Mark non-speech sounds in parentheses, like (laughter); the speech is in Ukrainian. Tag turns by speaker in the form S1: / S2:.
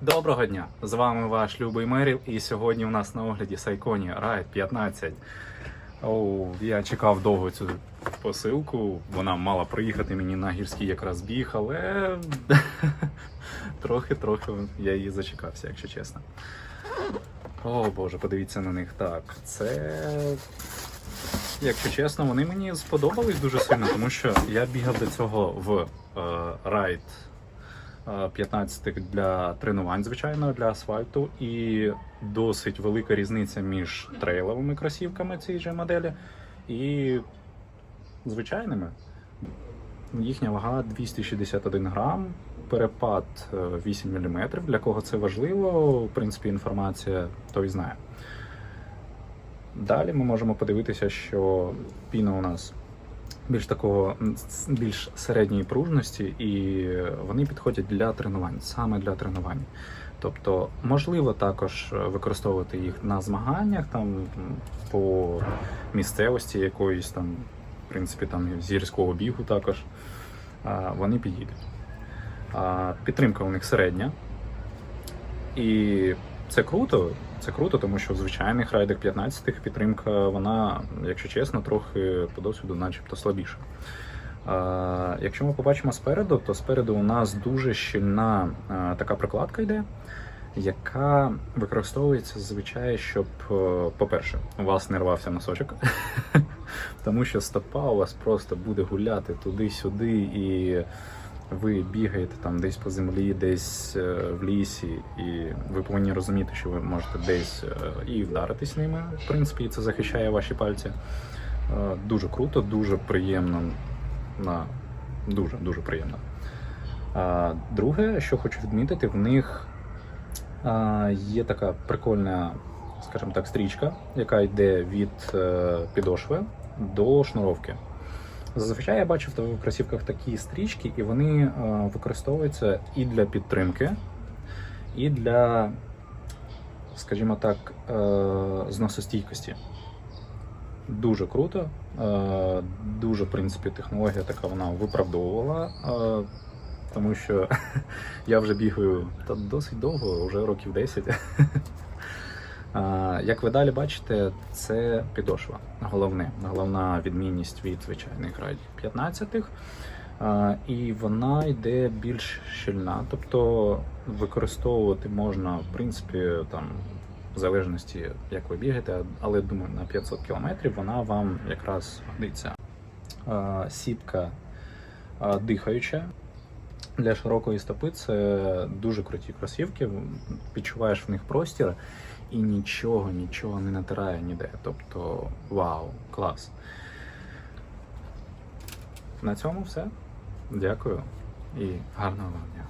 S1: Доброго дня! З вами ваш любий Меріл, і сьогодні у нас на огляді Сайконі Ride 15. Оу, я чекав довго цю посилку. Вона мала приїхати мені на гірський якраз біг, але (laughs) трохи-трохи я її зачекався, якщо чесно. О Боже, подивіться на них так. Це. Якщо чесно, вони мені сподобались дуже сильно, тому що я бігав до цього в е, 15 для тренувань, звичайно, для асфальту, і досить велика різниця між трейловими кросівками цієї ж моделі і звичайними. Їхня вага 261 грам, перепад е, 8 мм. Для кого це важливо, в принципі, інформація той знає. Далі ми можемо подивитися, що піна у нас більш такого більш середньої пружності, і вони підходять для тренувань, саме для тренувань. Тобто, можливо також використовувати їх на змаганнях там по місцевості якоїсь там, в принципі, там з гірського бігу також вони підійдуть. Підтримка у них середня. І це круто. Це круто, тому що в звичайних райдах 15-х підтримка, вона, якщо чесно, трохи по досвіду, начебто слабіша. А, якщо ми побачимо спереду, то спереду у нас дуже щільна а, така прокладка йде, яка використовується зазвичай, щоб, е, по-перше, у вас не рвався носочок, (laughs) тому що стопа у вас просто буде гуляти туди-сюди і ви бігаєте там десь по землі, десь е, в лісі, і ви повинні розуміти, що ви можете десь е, і вдаритись ними. В принципі, і це захищає ваші пальці. Е, Дуже круто, дуже приємно. На дуже дуже приємно. Друге, що хочу відмітити, в них є така прикольна, скажімо так, стрічка, яка йде від підошви до шнуровки. Зазвичай я бачив в кросівках такі стрічки, і вони е, використовуються і для підтримки, і для, скажімо так, е, зносостійкості. Дуже круто. Е, дуже, в принципі, технологія така вона виправдовувала. Тому що (laughs) я вже бігаю та досить довго, вже років 10. (laughs) Як ви далі бачите, це підошва. Головне, головна відмінність від звичайних райдів 15-х. І вона йде більш щільна, тобто використовувати можна, в принципі, там, в залежності, як ви бігаєте, але думаю, на 500 кілометрів вона вам якраз годиться. А, Сітка дихаюча. Для широкої стопи це дуже круті кросівки. Відчуваєш в них простір і нічого, нічого не натирає ніде. Тобто, вау, клас. На цьому все. Дякую і гарного вам дня.